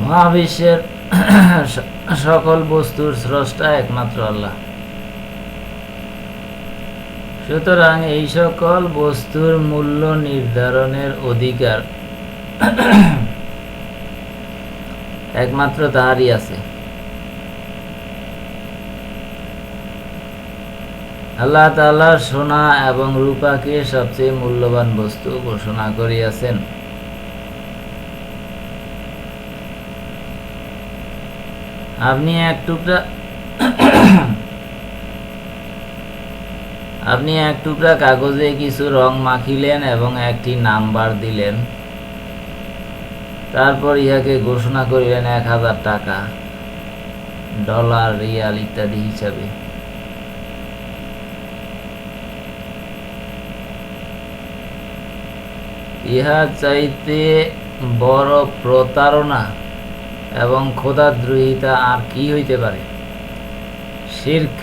মহাবিশ্বের সকল বস্তুর স্রষ্টা একমাত্র আল্লাহ। সুতরাং এই সকল বস্তুর মূল্য নির্ধারণের অধিকার একমাত্র তাহারই আছে। আল্লাহ তাআলা সোনা এবং রূপাকে সবচেয়ে মূল্যবান বস্তু ঘোষণা করিয়াছেন। আপনি এক টুকরা আপনি এক টুকরা কাগজে কিছু রং মাখিলেন এবং একটি নাম্বার দিলেন। তারপর ইহাকে ঘোষণা করিলেন এক হাজার টাকা, ডলার, রিয়াল ইত্যাদি হিসাবে। ইহা চাইতে বড় প্রতারণা এবং খোদাদ্রোহিতা আর কি হইতে পারে? শির্ক